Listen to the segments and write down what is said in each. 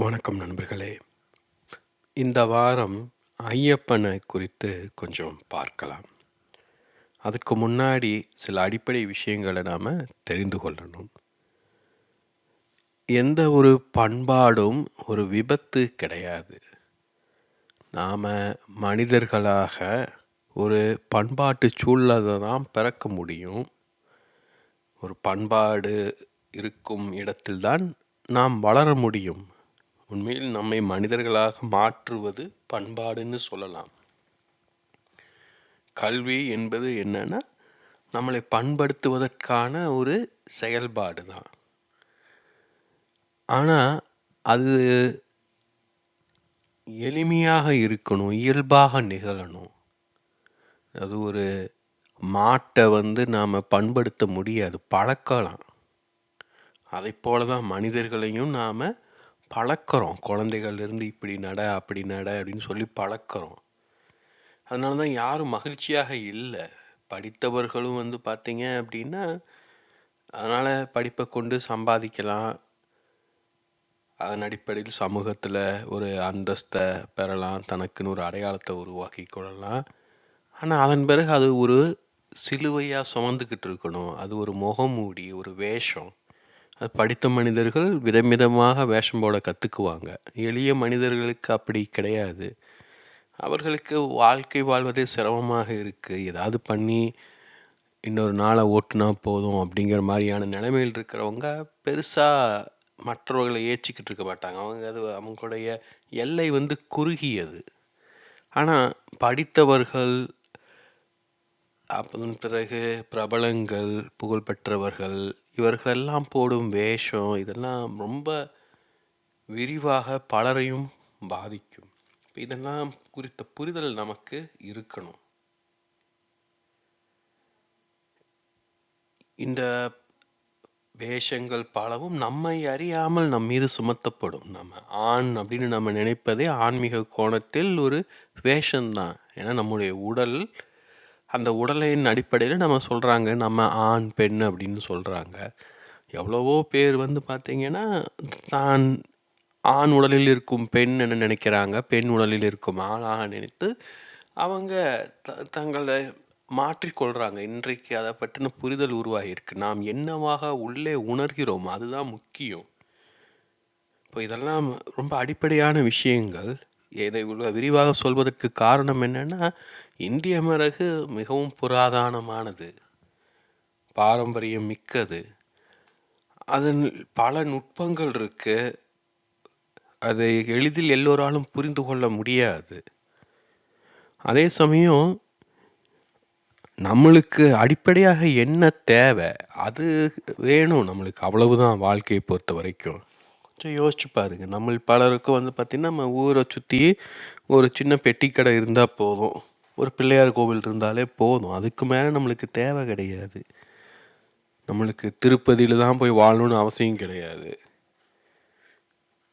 வணக்கம் நண்பர்களே. இந்த வாரம் ஐயப்பனை குறித்து கொஞ்சம் பார்க்கலாம். அதுக்கு முன்னாடி சில அடிப்படை விஷயங்களை நாம் தெரிந்து கொள்ளணும். எந்த ஒரு பண்பாடும் ஒரு விபத்து கிடையாது. நாம் மனிதர்களாக ஒரு பண்பாட்டு சூழலை தான் பிறக்க முடியும். ஒரு பண்பாடு இருக்கும் இடத்தில்தான் நாம் வளர முடியும். உண்மையில் நம்மை மனிதர்களாக மாற்றுவது பண்பாடுன்னு சொல்லலாம். கல்வி என்பது என்னன்னா நம்மளை பண்படுத்துவதற்கான ஒரு செயல்பாடு தான். ஆனால் அது எளிமையாக இருக்கணும் இயல்பாக நிகழணும். அது ஒரு மாட்டை வந்து நாம் பண்படுத்த முடியாது பழக்கலாம். அதை போல தான் மனிதர்களையும் நாம் பழக்கிறோம். குழந்தைகள்லேருந்து இப்படி நட அப்படி நட அப்படின்னு சொல்லி பழக்கிறோம். அதனால தான் யாரும் மகிழ்ச்சியாக இல்லை. படித்தவர்களும் வந்து பார்த்தீங்க அப்படின்னா அதனால் படிப்பை கொண்டு சம்பாதிக்கலாம். அதன் அடிப்படையில் சமூகத்தில் ஒரு அந்தஸ்தை பெறலாம். தனக்குன்னு ஒரு அடையாளத்தை உருவாக்கி கொள்ளலாம். ஆனால் அதன் பிறகு அது ஒரு சிலுவையாக சுமந்துக்கிட்டு இருக்கணும். அது ஒரு முகமூடி ஒரு வேஷம். அது படித்த மனிதர்கள் விதமிதமாக வேஷம் போட கற்றுக்குவாங்க எளிய மனிதர்களுக்கு அப்படி கிடையாது. அவர்களுக்கு வாழ்க்கை வாழ்வதே சிரமமாக இருக்குது ஏதாவது பண்ணி இன்னொரு நாளை ஓட்டுனா போதும் அப்படிங்கிற மாதிரியான நிலைமையில் இருக்கிறவங்க பெருசாக மற்றவர்களை ஏற்றிக்கிட்டு இருக்க மாட்டாங்க. அவங்க அது அவங்களுடைய எல்லை வந்து குறுகியது. ஆனால் படித்தவர்கள் அதன் பிறகு பிரபலங்கள் புகழ்பெற்றவர்கள் இவர்களெல்லாம் போடும் வேஷம் இதெல்லாம் ரொம்ப விரிவாக பலரையும் பாதிக்கும். இதெல்லாம் குறித்த புரிதல் நமக்கு இருக்கணும். இந்த வேஷங்கள் பலவும் நம்மை அறியாமல் நம் மீது சுமத்தப்படும். நம்ம ஆண் அப்படின்னு நம்ம நினைப்பதே ஆன்மீக கோணத்தில் ஒரு வேஷம்தான். ஏன்னா நம்முடைய உடல் அந்த உடலின் அடிப்படையில் நம்ம சொல்கிறாங்க நம்ம ஆண் பெண் அப்படின்னு சொல்கிறாங்க எவ்வளவோ பேர் வந்து பார்த்திங்கன்னா தான் ஆண் உடலில் இருக்கும் பெண் என்ன நினைக்கிறாங்க? பெண் உடலில் இருக்கும் ஆணாக நினைத்து அவங்க த தங்களை மாற்றிக்கொள்கிறாங்க இன்றைக்கு அதை பற்றின புரிதல் உருவாகியிருக்கு. நாம் என்னவாக உள்ளே உணர்கிறோம் அதுதான் முக்கியம். இப்போ இதெல்லாம் ரொம்ப அடிப்படையான விஷயங்கள். இதை விரிவாக சொல்வதற்கு காரணம் என்னென்னா இந்திய மரகு மிகவும் புராதனமானது பாரம்பரியம் மிக்கது. அதன் பல நுட்பங்கள் இருக்கு. அதை எளிதில் எல்லோராலும் புரிந்து கொள்ள முடியாது. அதே சமயம் நம்மளுக்கு அடிப்படையாக என்ன தேவை அது வேணும் நம்மளுக்கு. அவ்வளவுதான் வாழ்க்கையை பொறுத்த வரைக்கும். கொஞ்சம் யோசிச்சு பாருங்க. நம்ம பலருக்கும் வந்து பார்த்திங்கன்னா நம்ம ஊரை சுற்றி ஒரு சின்ன பெட்டி கடை இருந்தால் போதும். ஒரு பிள்ளையார் கோவில் இருந்தாலே போதும். அதுக்கு மேலே நம்மளுக்கு தேவை கிடையாது. நம்மளுக்கு திருப்பதியில் தான் போய் வாழணும்னு அவசியம் கிடையாது.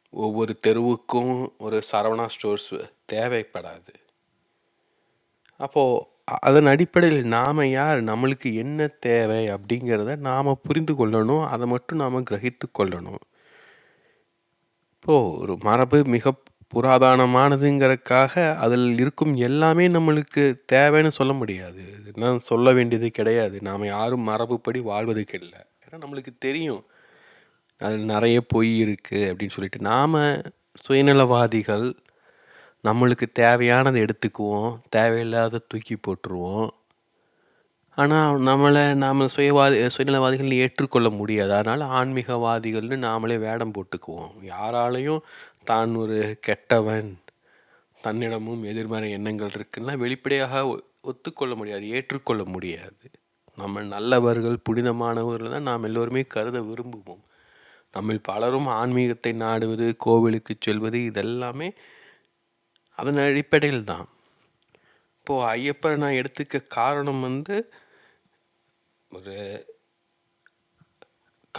ஒவ்வொரு தெருவுக்கும் ஒரு சரவணா ஸ்டோர்ஸ் தேவைப்படாது. அப்போது அதன் அடிப்படையில் நாம் யார்? நம்மளுக்கு என்ன தேவை அப்படிங்கிறத நாம் புரிந்து கொள்ளணும். அதை மட்டும் நாம் கிரகித்து கொள்ளணும். இப்போது ஒரு மரபு மிக புராதனமானதுங்கிறதுக்காக அதில் இருக்கும் எல்லாமே நம்மளுக்கு தேவைன்னு சொல்ல முடியாது. என்ன சொல்ல வேண்டியது கிடையாது. நாம் யாரும் மரபுப்படி வாழ்வதுக்கு இல்லை. ஏன்னா நம்மளுக்கு தெரியும். அதில் நிறைய பொய் இருக்குது அப்படின்னு சொல்லிட்டு. நாம் சுயநலவாதிகள் நம்மளுக்கு தேவையானதை எடுத்துக்குவோம். தேவையில்லாத தூக்கி போட்டுருவோம். ஆனால் நம்மளை நாம் சுயவாதி சுயநலவாதிகள் ஏற்றுக்கொள்ள முடியாது. அதனால் ஆன்மீகவாதிகள்னு நாமளே வேடம் போட்டுக்குவோம். யாராலையும் தான் ஒரு கெட்டவன் தன்னிடமும் எதிர்மறை எண்ணங்கள் இருக்குன்னா வெளிப்படையாக ஒத்துக்கொள்ள முடியாது ஏற்றுக்கொள்ள முடியாது. நம்ம நல்லவர்கள் புனிதமானவர்கள் தான் நாம் எல்லோருமே கருத விரும்புவோம். நம்ம பலரும் ஆன்மீகத்தை நாடுவது கோவிலுக்கு செல்வது இதெல்லாமே அதன் அடிப்படையில் தான். இப்போது ஐயப்பரை நான் எடுத்துக்க காரணம் வந்து ஒரு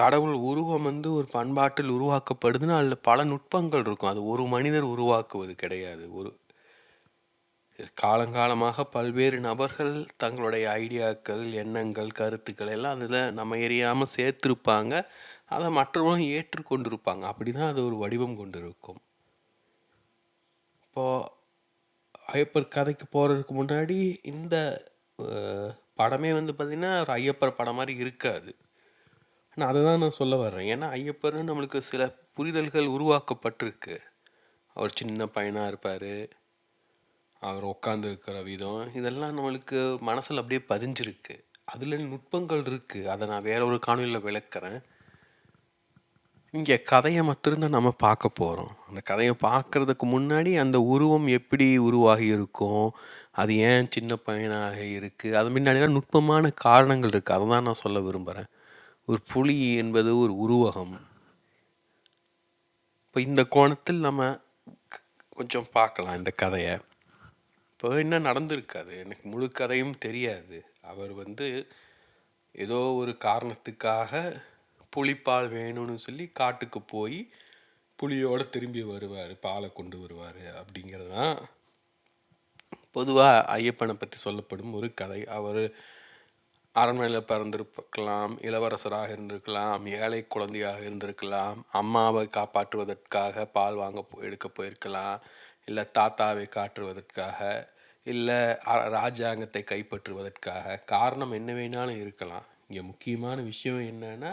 கடவுள் உருவம் வந்து ஒரு பண்பாட்டில் உருவாக்கப்படுதுன்னா அதில் பல நுட்பங்கள் இருக்கும். அது ஒரு மனிதர் உருவாக்குவது கிடையாது. ஒரு காலங்காலமாக பல்வேறு நபர்கள் தங்களுடைய ஐடியாக்கள் எண்ணங்கள் கருத்துக்கள் எல்லாம் அதில் நம்ம எரியாமல் சேர்த்துருப்பாங்க. அதை மற்றவர்களும் ஏற்றுக்கொண்டிருப்பாங்க. அப்படி தான் அது ஒரு வடிவம் கொண்டிருக்கும். இப்போது ஐயப்பர் கதைக்கு போகிறதுக்கு முன்னாடி இந்த படமே வந்து பார்த்திங்கன்னா ஒரு ஐயப்பர் படம் மாதிரி இருக்காது. நான் அதை தான் நான் சொல்ல வர்றேன். ஏன்னா ஐயப்பர்னு நம்மளுக்கு சில புரிதல்கள் உருவாக்கப்பட்டிருக்கு. அவர் சின்ன பையனாக இருப்பார். அவர் உட்காந்துருக்கிற விதம் இதெல்லாம் நம்மளுக்கு மனசில் அப்படியே பதிஞ்சிருக்கு. அதில் நுட்பங்கள் இருக்குது அதை நான் வேற ஒரு காணொலியில் விளக்குறேன். இங்கே கதையை மட்டும்தான் நம்ம பார்க்க போகிறோம் அந்த கதையை பார்க்கறதுக்கு முன்னாடி அந்த உருவம் எப்படி உருவாகி இருக்கும்? அது ஏன் சின்ன பையனாக இருக்குது அது முன்னாடிலாம் நுட்பமான காரணங்கள் இருக்குது அதை தான் நான் சொல்ல விரும்புகிறேன் ஒரு புலி என்பது ஒரு உருவகம். இப்போ இந்த கோணத்தில் நம்ம கொஞ்சம் பார்க்கலாம் இந்த கதையை. இப்போ என்ன நடந்திருக்காது எனக்கு முழு கதையும் தெரியாது. அவர் வந்து ஏதோ ஒரு காரணத்துக்காக புலிப்பால் வேணும்னு சொல்லி காட்டுக்கு போய் புளியோடு திரும்பி வருவார் பாலை கொண்டு வருவார் அப்படிங்கிறது தான் பொதுவாக ஐயப்பனை பற்றி சொல்லப்படும் ஒரு கதை. அவர் அரண்மனையில் பிறந்திருக்கலாம் இளவரசராக இருந்திருக்கலாம் ஏழை குழந்தையாக இருந்திருக்கலாம் அம்மாவை காப்பாற்றுவதற்காக பால் வாங்க எடுக்க போயிருக்கலாம் இல்லை தாத்தாவை காட்டுவதற்காக இல்லை அ- ராஜாங்கத்தை கைப்பற்றுவதற்காக காரணம் என்ன வேணாலும் இருக்கலாம். இங்கே முக்கியமான விஷயம் என்னன்னா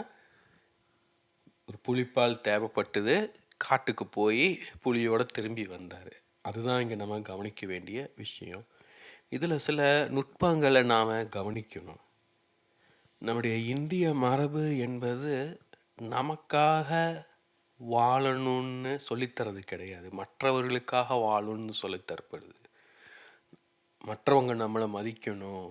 ஒரு புலிப்பால் தேவைப்பட்டது காட்டுக்கு போய் புலியோடு திரும்பி வந்தார். அதுதான் இங்கே நம்ம கவனிக்க வேண்டிய விஷயம். இதில் சில நுட்பங்களை நாம் கவனிக்கணும். நம்முடைய இந்திய மரபு என்பது நமக்காக வாழணும்னு சொல்லித்தரது கிடையாது. மற்றவர்களுக்காக வாழணும்னு சொல்லித்தரப்படுது. மற்றவங்க நம்மளை மதிக்கணும்.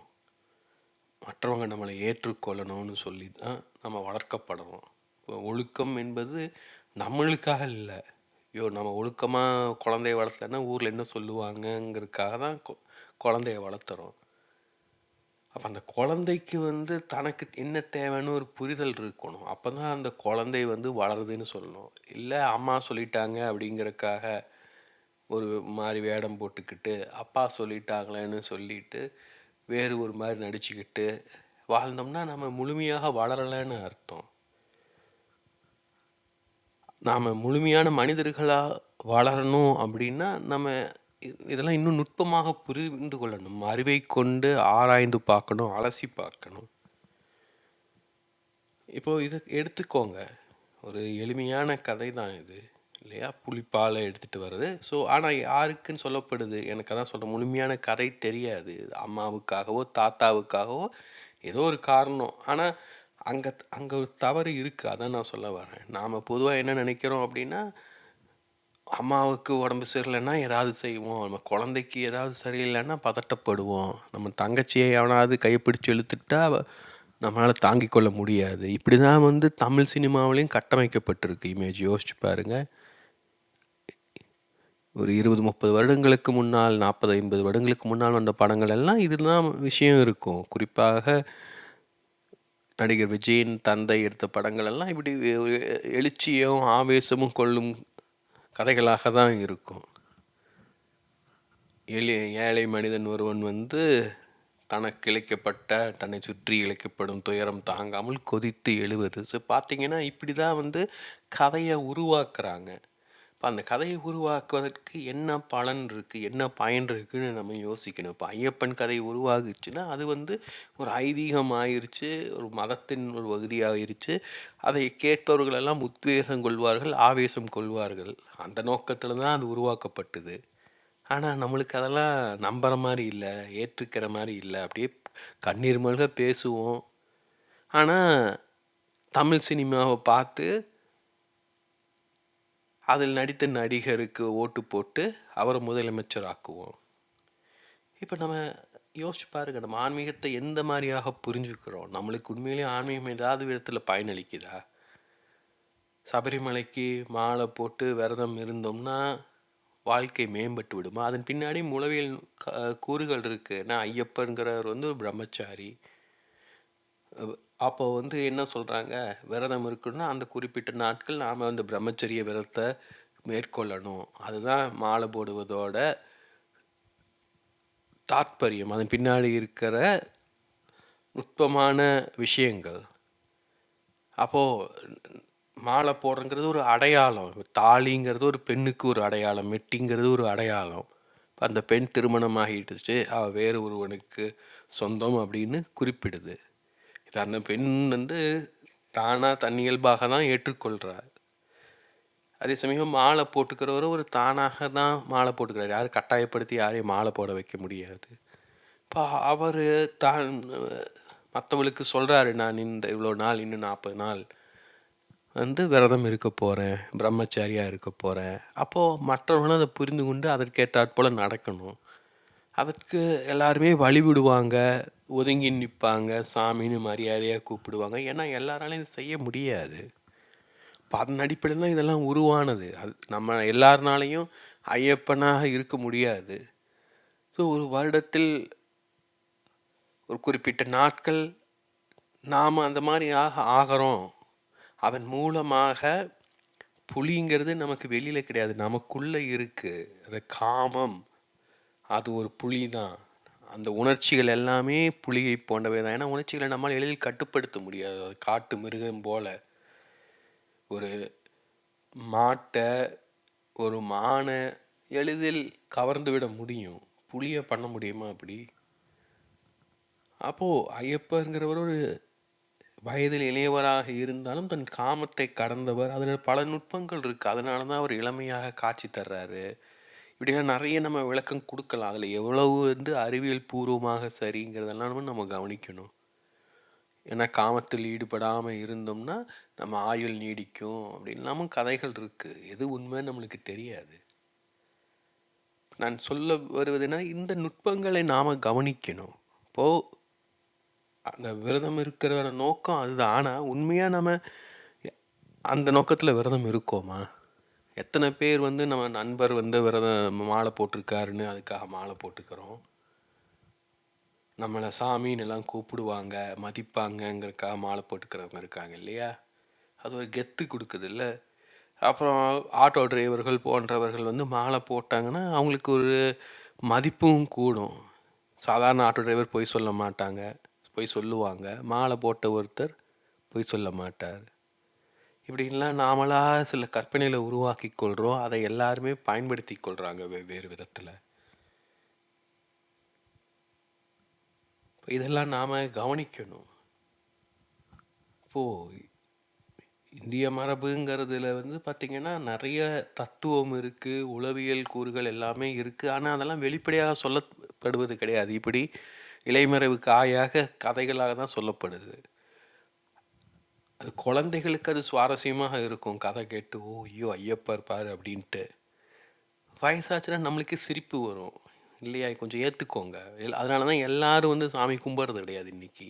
மற்றவங்க நம்மளை ஏற்றுக்கொள்ளணும்னு சொல்லி தான் நம்ம வளர்க்கப்படுறோம். இப்போ ஒழுக்கம் என்பது நம்மளுக்காக இல்லை. ஐயோ நம்ம ஒழுக்கமாக குழந்தைய வளர்த்தனா ஊரில் என்ன சொல்லுவாங்கங்கிறதுக்காக தான் கொ- குழந்தைய வளர்த்துறோம். அப்போ அந்த குழந்தைக்கு வந்து தனக்கு என்ன தேவைன்னு ஒரு புரிதல் இருக்கணும். அப்போ தான் அந்த குழந்தை வந்து வளருதுன்னு சொல்லணும். இல்லை அம்மா சொல்லிட்டாங்க அப்படிங்கறக்காக ஒரு மாதிரி வேடம் போட்டுக்கிட்டு அப்பா சொல்லிட்டாங்களேன்னு சொல்லிட்டு வேறு ஒரு மாதிரி நடிச்சுக்கிட்டு வாழ்ந்தோம்னா நம்ம முழுமையாக வளரலைன்னு அர்த்தம். நாம் முழுமையான மனிதர்களாக வளரணும் அப்படின்னா நம்ம இதெல்லாம் இன்னும் நுட்பமாக புரிந்து கொள்ளணும். அறிவை கொண்டு ஆராய்ந்து பார்க்கணும் அலசி பார்க்கணும். இப்போ இதை எடுத்துக்கோங்க. ஒரு எளிமையான கதை தான் இது இல்லையா? புளிப்பாலை எடுத்துகிட்டு வர்றது. ஸோ ஆனால் யாருக்குன்னு சொல்லப்படுது? எனக்கு அதான் சொல்கிற முழுமையான கதை தெரியாது. அம்மாவுக்காகவோ தாத்தாவுக்காகவோ ஏதோ ஒரு காரணம். ஆனால் அங்கே அங்கே ஒரு தவறு இருக்குது அதான் நான் சொல்ல வரேன். நாம் பொதுவாக என்ன நினைக்கிறோம் அப்படின்னா அம்மாவுக்கு உடம்பு சரியில்லைன்னா ஏதாவது செய்வோம். நம்ம குழந்தைக்கு ஏதாவது சரியில்லைன்னா பதட்டப்படுவோம். நம்ம தங்கச்சியை எவனாவது கைப்பிடிச்சு இழுத்துட்டா நம்மளால் தாங்கிக் கொள்ள முடியாது. இப்படி தான் வந்து தமிழ் சினிமாவிலையும் கட்டமைக்கப்பட்டிருக்கு. இமேஜ் யோசிச்சு பாருங்கள் ஒரு இருபது முப்பது வருடங்களுக்கு முன்னால் நாற்பது ஐம்பது வருடங்களுக்கு முன்னால் வந்த படங்கள் எல்லாம் இதுதான் விஷயம் இருக்கும். குறிப்பாக நடிகர் விஜயின் தந்தை எடுத்த படங்கள் எல்லாம் இப்படி எழுச்சியும் ஆவேசமும் கொள்ளும் கதைகளாக தான் இருக்கும். எளிய ஏழை மனிதன் ஒருவன் வந்து தனக்கு இழைக்கப்பட்ட தன்னை சுற்றி இழைக்கப்படும் துயரம் தாங்காமல் கொதித்து எழுவது. ஸோ பார்த்தீங்கன்னா இப்படி தான் வந்து கதையை உருவாக்குறாங்க. இப்போ அந்த கதையை உருவாக்குவதற்கு என்ன பலன் இருக்குது என்ன பயன் இருக்குன்னு நம்ம யோசிக்கணும். இப்போ ஐயப்பன் கதை உருவாகுச்சுன்னா அது வந்து ஒரு ஐதீகம் ஆயிருச்சு ஒரு மதத்தின் ஒரு பகுதியாகிருச்சு அதை கேட்பவர்களெல்லாம் உத்வேகம் கொள்வார்கள் ஆவேசம் கொள்வார்கள். அந்த நோக்கத்தில் தான் அது உருவாக்கப்பட்டது. ஆனால் நம்மளுக்கு அதெல்லாம் நம்புகிற மாதிரி இல்லை ஏற்றுக்கிற மாதிரி இல்லை. அப்படியே கண்ணீர் மல்க பேசுவோம். ஆனால் தமிழ் சினிமாவை பார்த்து அதில் நடித்த நடிகருக்கு ஓட்டு போட்டு அவரை முதலமைச்சர் ஆக்குவோம் இப்போ நம்ம யோசிச்சு பாருங்க நம்ம ஆன்மீகத்தை எந்த மாதிரியாக புரிஞ்சுக்கிறோம்? நம்மளுக்கு உண்மையிலேயே ஆன்மீகம் ஏதாவது விதத்தில் பயனளிக்குதா? சபரிமலைக்கு மாலை போட்டு விரதம் இருந்தோம்னா வாழ்க்கை மேம்பட்டு விடுமா? அதன் பின்னாடி முளவியல் க- கூறுகள் இருக்குது ஏன்னா ஐயப்பன்கிறவர் வந்து ஒரு பிரம்மச்சாரி. அப்போ வந்து என்ன சொல்கிறாங்க விரதம் இருக்குன்னா அந்த குறிப்பிட்ட நாட்கள் நாம் அந்த பிரம்மச்சரிய விரதத்தை மேற்கொள்ளணும். அதுதான் மாலை போடுவதோட தாத்பரியம். அதன் பின்னாடி இருக்கிற நுட்பமான விஷயங்கள். அப்போது மாலை போடுறங்கிறது ஒரு அடையாளம். தாலிங்கிறது ஒரு பெண்ணுக்கு ஒரு அடையாளம். மெட்டிங்கிறது ஒரு அடையாளம். அந்த பெண் திருமணம் ஆகிட்டு அவள் வேறு ஒருவனுக்கு சொந்தம் அப்படின்னு குறிப்பிடுது. அந்த பெண் வந்து தானாக தன் இயல்பாக தான் ஏற்றுக்கொள்கிறார் அதே சமயம் மாலை போட்டுக்கிறவரும் ஒரு தானாக தான் மாலை போட்டுக்கிறார். யாரும் கட்டாயப்படுத்தி யாரையும் மாலை போட வைக்க முடியாது. இப்போ அவர் தான் மற்றவளுக்கு சொல்கிறாரு நான் இந்த இவ்வளோ நாள் இன்னும் நாற்பது நாள் வந்து விரதம் இருக்க போகிறேன் பிரம்மச்சாரியாக இருக்க போகிறேன் அப்போது மற்றவங்களும் அதை புரிந்து கொண்டு அதற்கேற்றாற்போல் நடக்கணும். அதற்கு எல்லாருமே வழிவிடுவாங்க. ஒதுங்கி நிற்பாங்க சாமின்னு மரியாதையாக கூப்பிடுவாங்க. ஏன்னா எல்லாராலையும் இது செய்ய முடியாது. இப்போ அதன் அடிப்படையில் தான் இதெல்லாம் உருவானது. அது நம்ம எல்லாருனாலையும் ஐயப்பனாக இருக்க முடியாது. ஸோ ஒரு வருடத்தில் ஒரு குறிப்பிட்ட நாட்கள் நாம் அந்த மாதிரி ஆக ஆகிறோம். அதன் மூலமாக புலிங்கிறது நமக்கு வெளியில் கிடையாது. நமக்குள்ளே இருக்குது அந்த காமம் அது ஒரு புலி தான் அந்த உணர்ச்சிகள் எல்லாமே புலியை போன்றவை தான் ஏன்னா உணர்ச்சிகளை நம்மால் எளிதில் கட்டுப்படுத்த முடியாது. அது காட்டு மிருகம் போல் ஒரு மாட்டை ஒரு மானை எளிதில் கவர்ந்து விட முடியும். புளியை பண்ண முடியுமா அப்படி? அப்போது ஐயப்பங்கிறவர் ஒரு வயதில் இளையவராக இருந்தாலும் தன் காமத்தை கடந்தவர். அதில் பல நுட்பங்கள் இருக்குது அதனால தான் அவர் இளமையாக காட்சி தர்றாரு. இப்படிலாம் நிறைய நம்ம விளக்கம் கொடுக்கலாம். அதில் எவ்வளவு வந்து அறிவியல் பூர்வமாக சரிங்கிறதெல்லாம் நம்ம கவனிக்கணும். ஏன்னா காமத்தில் ஈடுபடாமல் இருந்தோம்னா நம்ம ஆயுள் நீடிக்கும் அப்படின்லாமும் கதைகள் இருக்குது எது உண்மை நம்மளுக்கு தெரியாது. நான் சொல்ல வருவதுன்னா இந்த நுட்பங்களை நாம் கவனிக்கணும். இப்போது அந்த விரதம் இருக்கிற நோக்கம் அதுதான். ஆனால் உண்மையாக நம்ம அந்த நோக்கத்தில் விரதம் இருக்கோமா? எத்தனை பேர் வந்து நம்ம நண்பர் வந்து விரதம் மாலை போட்டிருக்காருன்னு அதுக்காக மாலை போட்டுக்கிறோம். நம்மளை சாமின்னு எல்லாம் கூப்பிடுவாங்க மதிப்பாங்கங்கிறக்காக மாலை போட்டுக்கிறவங்க இருக்காங்க இல்லையா? அது ஒரு கெத்து கொடுக்குது இல்லை? அப்புறம் ஆட்டோ டிரைவர்கள் போன்றவர்கள் வந்து மாலை போட்டாங்கன்னா அவங்களுக்கு ஒரு மதிப்பும் கூடும். சாதாரண ஆட்டோ டிரைவர் போய் சொல்ல மாட்டாங்க போய் சொல்லுவாங்க. மாலை போட்ட ஒருத்தர் போய் சொல்ல மாட்டார். இப்படின்லாம் நாமளாக சில கற்பனைகளை உருவாக்கி கொள்கிறோம் அதை எல்லாருமே பயன்படுத்தி கொள்கிறாங்க வெவ்வேறு விதத்தில். இதெல்லாம் நாம் கவனிக்கணும். இப்போது இந்திய மரபுங்கிறதுல வந்து பார்த்திங்கன்னா நிறைய தத்துவம் இருக்குது உளவியல் கூறுகள் எல்லாமே இருக்குது ஆனால் அதெல்லாம் வெளிப்படையாக சொல்லப்படுவது கிடையாது. இப்படி இலைமறைவுக்கு ஆயாக கதைகளாக தான் சொல்லப்படுது. அது குழந்தைகளுக்கு அது சுவாரஸ்யமாக இருக்கும். கதை கேட்டு ஓ ஐயோ ஐயப்பா இருப்பார் அப்படின்ட்டு. வயசாச்சுன்னா நம்மளுக்கு சிரிப்பு வரும். இல்லையா? கொஞ்சம் ஏற்றுக்கோங்க அதனால தான் எல்லோரும் வந்து சாமி கும்பிட்றது கிடையாது இன்றைக்கி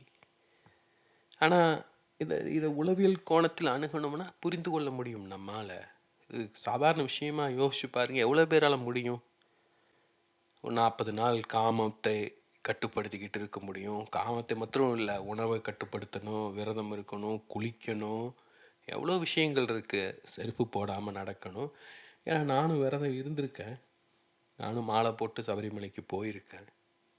ஆனால் இதை இதை உளவியல் கோணத்தில் அணுகணும்னா புரிந்து கொள்ள முடியும் நம்மால். இது சாதாரண விஷயமா யோசிச்சு பாருங்கள் எவ்வளோ பேரால் முடியும்? ஒரு நாற்பது நாள் காமத்தை கட்டுப்படுத்திக்கிட்டு இருக்க முடியும். காமத்தை மாத்திரம் இல்லை உணவை கட்டுப்படுத்தணும் விரதம் இருக்கணும் குளிக்கணும். எவ்வளோ விஷயங்கள் இருக்குது செருப்பு போடாமல் நடக்கணும். ஏன்னா நானும் விரதம் இருந்திருக்கேன். நானும் மாலை போட்டு சபரிமலைக்கு போயிருக்கேன்.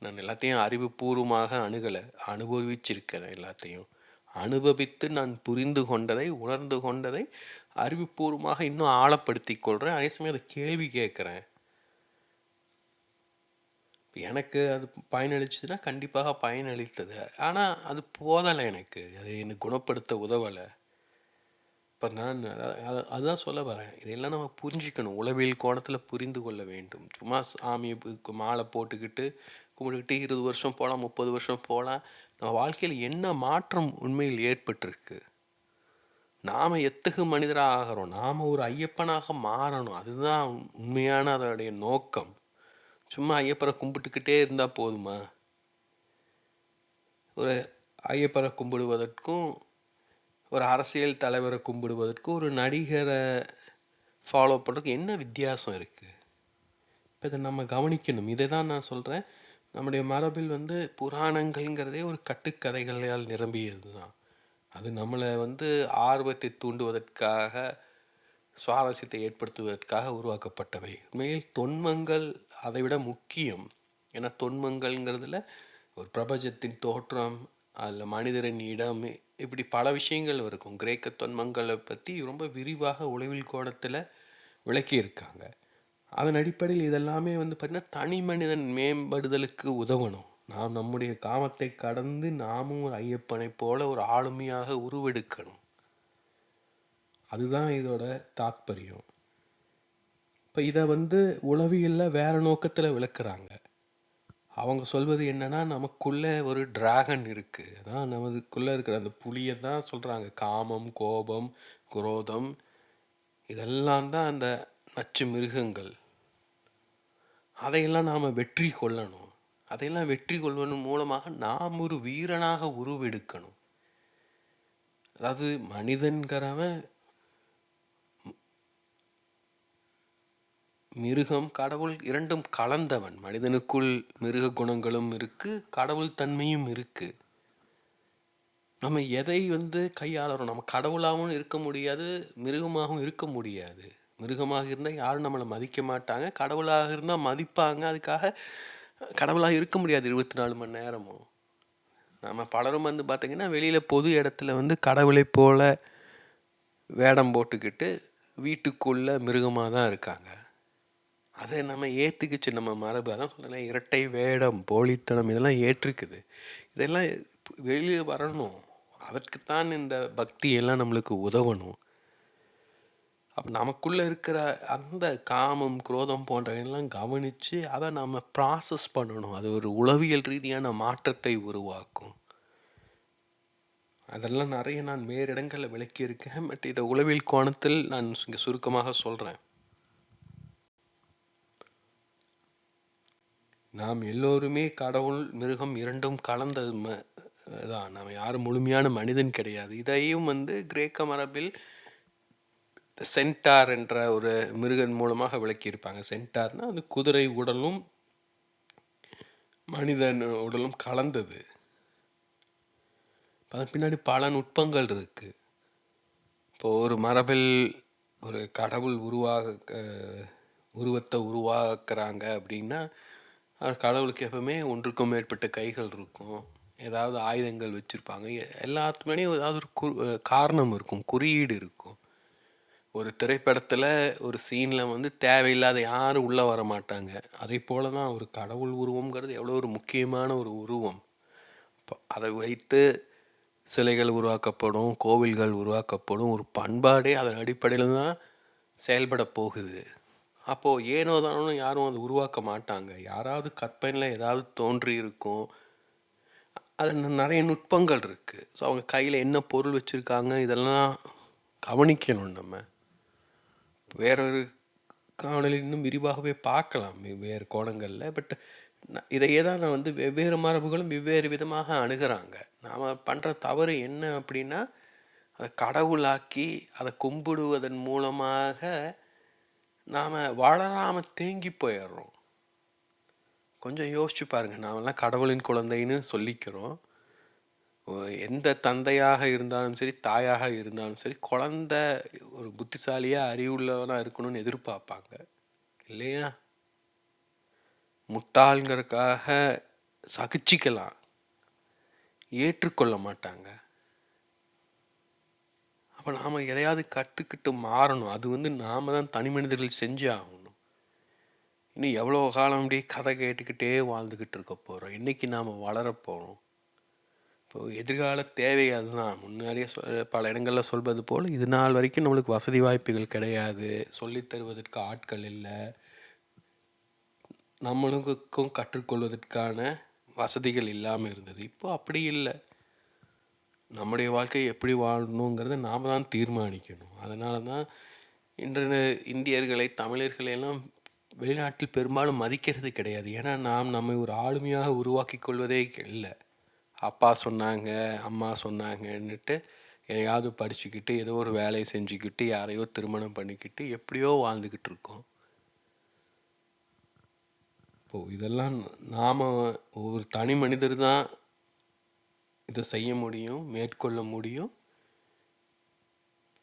நான் எல்லாத்தையும் அறிவுபூர்வமாக அணுகலை அனுபவிச்சிருக்கேன் எல்லாத்தையும். அனுபவித்து நான் புரிந்து கொண்டதை உணர்ந்து கொண்டதை அறிவுபூர்வமாக இன்னும் ஆழப்படுத்தி கொள்கிறேன் அதே சமயம் அதை கேள்வி கேட்குறேன். எனக்கு அது பயனளிச்சதுன்னா கண்டிப்பாக பயனளித்தது. ஆனால் அது போதலை எனக்கு. அது எனக்கு குணப்படுத்த உதவலை. இப்போ நான் அது அதுதான் சொல்ல வரேன். இதெல்லாம் நம்ம புரிஞ்சிக்கணும். உளவியல் கோணத்தில் புரிந்து கொள்ள வேண்டும். சும்மா சாமியை மாலை போட்டுக்கிட்டு கும்பிட்டுக்கிட்டு இருபது வருஷம் போகலாம் முப்பது வருஷம் போகலாம். நம்ம வாழ்க்கையில் என்ன மாற்றம் உண்மையில் ஏற்பட்டிருக்கு? நாம் எத்தகு மனிதராக ஆகிறோம்? நாம் ஒரு ஐயப்பனாக மாறணும். அதுதான் உண்மையான அதோடைய நோக்கம். சும்மா ஐயப்பரை கும்பிட்டுக்கிட்டே இருந்தால் போதுமா? ஒரு ஐயப்பரை கும்பிடுவதற்கும் ஒரு அரசியல் தலைவரை கும்பிடுவதற்கும் ஒரு நடிகரை ஃபாலோ பண்ணுறதுக்கு என்ன வித்தியாசம் இருக்குது இப்போ இதை நம்ம கவனிக்கணும். இதை தான் நான் சொல்கிறேன் நம்முடைய மரபில் வந்து புராணங்கள்ங்கிறதே ஒரு கட்டுக்கதைகளால் நிரம்பியது தான் அது நம்மளை வந்து ஆர்வத்தை தூண்டுவதற்காக சுவாரஸ்யத்தை ஏற்படுத்துவதற்காக உருவாக்கப்பட்டவை. உண்மையில் தொன்மங்கள் அதை விட முக்கியம். ஏன்னா தொன்மங்கள்ங்கிறதுல ஒரு பிரபஞ்சத்தின் தோற்றம் அதில் மனிதரின் இடம் இப்படி பல விஷயங்கள் இருக்கும். கிரேக்க தொன்மங்களை பற்றி ரொம்ப விரிவாக உளவில் கோணத்தில் விளக்கியிருக்காங்க. அதன் அடிப்படையில் இதெல்லாமே வந்து பார்த்திங்கன்னா தனி மனிதன் மேம்படுதலுக்கு உதவணும். நாம் நம்முடைய காமத்தை கடந்து நாமும் ஒரு ஐயப்பனை போல ஒரு ஆளுமையாக உருவெடுக்கணும். அதுதான் இதோட தாத்பரியம். இப்போ இதை வந்து உளவியலில் வேறு நோக்கத்தில் விளக்குறாங்க. அவங்க சொல்வது என்னென்னா நமக்குள்ளே ஒரு டிராகன் இருக்குது அதான் நமதுக்குள்ளே இருக்கிற அந்த புலியை தான் சொல்கிறாங்க காமம் கோபம் குரோதம் இதெல்லாம் தான் அந்த நச்சு மிருகங்கள். அதையெல்லாம் நாம் வெற்றி கொள்ளணும். அதையெல்லாம் வெற்றி கொள்வதன் மூலமாக நாம் ஒரு வீரனாக உருவெடுக்கணும். அதாவது மனிதன்கிறவன் மிருகம் கடவுள் இரண்டும் கலந்தவன். மனிதனுக்குள் மிருக குணங்களும் இருக்கு கடவுள் தன்மையும் இருக்கு. நம்ம எதை வந்து கையாளறோம்? நம்ம கடவுளாகவும் இருக்க முடியாது மிருகமாகவும் இருக்க முடியாது. மிருகமாக இருந்தால் யாரும் நம்மளை மதிக்க மாட்டாங்க. கடவுளாக இருந்தால் மதிப்பாங்க. அதுக்காக கடவுளாக இருக்க முடியாது இருபத்தி நாலு மணி நேரமும். நம்ம பலரும் வந்து பார்த்திங்கன்னா வெளியில் பொது இடத்துல வந்து கடவுளை போல வேடம் போட்டுக்கிட்டு வீட்டுக்குள்ளே மிருகமாக தான் இருக்காங்க. அதை நம்ம ஏற்றுக்குச்சு நம்ம மரபு. அதான் சொல்லலாம் இரட்டை வேடம் போலித்தனம் இதெல்லாம் ஏற்றுக்குது இதெல்லாம் வெளியே வரணும். அதற்குத்தான் இந்த பக்தி எல்லாம் நம்மளுக்கு உதவணும். அப்போ நமக்குள்ளே இருக்கிற அந்த காமம் குரோதம் போன்றவையெல்லாம் கவனித்து அதை நம்ம ப்ராசஸ் பண்ணணும். அது ஒரு உளவியல் ரீதியான மாற்றத்தை உருவாக்கும். அதெல்லாம் நிறைய நான் வேறு இடங்களில் விளக்கியிருக்கேன். பட் இதை உளவியல் கோணத்தில் நான் இங்கே சுருக்கமாக சொல்கிறேன் நாம் எல்லோருமே கடவுள் மிருகம் இரண்டும் கலந்தது தான். நாம் யாரும் முழுமையான மனிதன் கிடையாது. இதையும் வந்து கிரேக்க மரபில் சென்டார் என்ற ஒரு மிருகன் மூலமாக விளக்கியிருப்பாங்க. சென்டார்னால் அந்த குதிரை உடலும் மனிதன் உடலும் கலந்தது. அதன் பின்னாடி பல நுட்பங்கள் இருக்குது இப்போ ஒரு மரபில் ஒரு கடவுள் உருவாக உருவத்தை உருவாக்குறாங்க அப்படின்னா கடவுளுக்கு எப்பவுமே ஒன்றுக்கும் மேற்பட்ட கைகள் இருக்கும். ஏதாவது ஆயுதங்கள் வச்சுருப்பாங்க. எல்லாத்துமே ஏதாவது ஒரு கு காரணம் இருக்கும். குறியீடு இருக்கும். ஒரு திரைப்படத்தில் ஒரு சீனில் வந்து தேவையில்லாத யாரும் உள்ளே வர மாட்டாங்க. அதே போல் தான் ஒரு கடவுள் உருவங்கிறது எவ்வளோ ஒரு முக்கியமான ஒரு உருவம். அதை வைத்து சிலைகள் உருவாக்கப்படும் கோவில்கள் உருவாக்கப்படும் ஒரு பண்பாடே அதன் அடிப்படையில் தான் செயல்பட போகுது. அப்போது ஏனோ தானோ யாரும் அதை உருவாக்க மாட்டாங்க. யாராவது கற்பனையில் ஏதாவது தோன்றி இருக்கும் நிறைய நுட்பங்கள் இருக்குது ஸோ அவங்க கையில் என்ன பொருள் வச்சுருக்காங்க இதெல்லாம் கவனிக்கணும் நம்ம. வேறொரு காணொலி இன்னும் விரிவாகவே பார்க்கலாம். வெவ்வேறு கோணங்களில் பட் இதையே தான் நான் வந்து வெவ்வேறு மரபுகளும் வெவ்வேறு விதமாக அணுகிறாங்க. நாம் பண்ணுற தவறு என்ன அப்படின்னா அதை கடவுளாக்கி அதை கும்பிடுவதன் மூலமாக நாம் வளராமல் தேங்கி போயிடுறோம். கொஞ்சம் யோசிச்சு பாருங்கள் நாமெல்லாம் கடவுளின் குழந்தைன்னு சொல்லிக்கிறோம். எந்த தந்தையாக இருந்தாலும் சரி தாயாக இருந்தாலும் சரி குழந்த ஒரு புத்திசாலியாக அறிவுள்ளவனாக இருக்கணும்னு எதிர்பார்ப்பாங்க. இல்லையா? முட்டாள்ங்கிறதுக்காக சகிச்சிக்கலாம். ஏற்றுக்கொள்ள மாட்டாங்க. அப்போ நாம் எதையாவது கற்றுக்கிட்டு மாறணும். அது வந்து நாம் தான் தனி மனிதர்கள் செஞ்சே ஆகணும். இன்னும் எவ்வளோ காலம் அப்படியே கதை கேட்டுக்கிட்டே வாழ்ந்துக்கிட்டு இருக்க போகிறோம் இன்றைக்கி நாம் வளரப்போகிறோம் இப்போ எதிர்கால தேவை அதுதான். முன்னாடியே சொ பல இடங்களில் சொல்வது போல் இது நாள் வரைக்கும் நம்மளுக்கு வசதி வாய்ப்புகள் கிடையாது. சொல்லித் தருவதற்கு ஆட்கள் இல்லை. நம்மளுக்கும் கற்றுக்கொள்வதற்கான வசதிகள் இல்லாமல் இருந்தது. இப்போ அப்படி இல்லை. நம்முடைய வாழ்க்கையை எப்படி வாழணுங்கிறத நாம் தான் தீர்மானிக்கணும். அதனால தான் இன்று இந்தியர்களை தமிழர்களை எல்லாம் வெளிநாட்டில் பெரும்பாலும் மதிக்கிறது கிடையாது. ஏன்னா நாம் நம்மை ஒரு ஆளுமையாக உருவாக்கி கொள்வதே இல்லை. அப்பா சொன்னாங்க அம்மா சொன்னாங்கன்னுட்டு எதையாவது படிச்சுக்கிட்டு ஏதோ ஒரு வேலையை செஞ்சுக்கிட்டு யாரையோ திருமணம் பண்ணிக்கிட்டு எப்படியோ வாழ்ந்துக்கிட்டு இருக்கோம். இப்போது இதெல்லாம் நாம் ஒரு தனி மனிதர் தான் இதை செய்ய முடியும் மேற்கொள்ள முடியும்.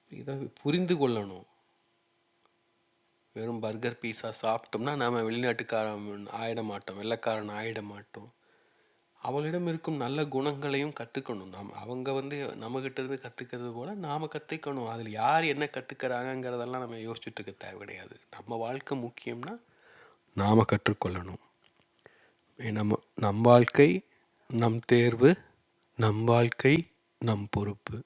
இதை புரிந்து கொள்ளணும். வெறும் பர்கர் பீஸா சாப்பிட்டோம்னா நாம் வெளிநாட்டுக்காரன் ஆயிட மாட்டோம் வெள்ளைக்காரன் ஆயிட மாட்டோம் அவளிடம் இருக்கும் நல்ல குணங்களையும் கற்றுக்கணும் நாம் அவங்க வந்து நம்மகிட்ட இருந்து கற்றுக்கிறது போல் நாம் கற்றுக்கணும் அதில் யார் என்ன கற்றுக்கிறாங்கங்கிறதெல்லாம் நம்ம யோசிச்சுட்டு இருக்க தேவை கிடையாது. நம்ம வாழ்க்கை முக்கியம்னா நாம் கற்றுக்கொள்ளணும். நம்ம நம் வாழ்க்கை நம் தேர்வு நம் வாழ்க்கை நம் பொறுப்பு.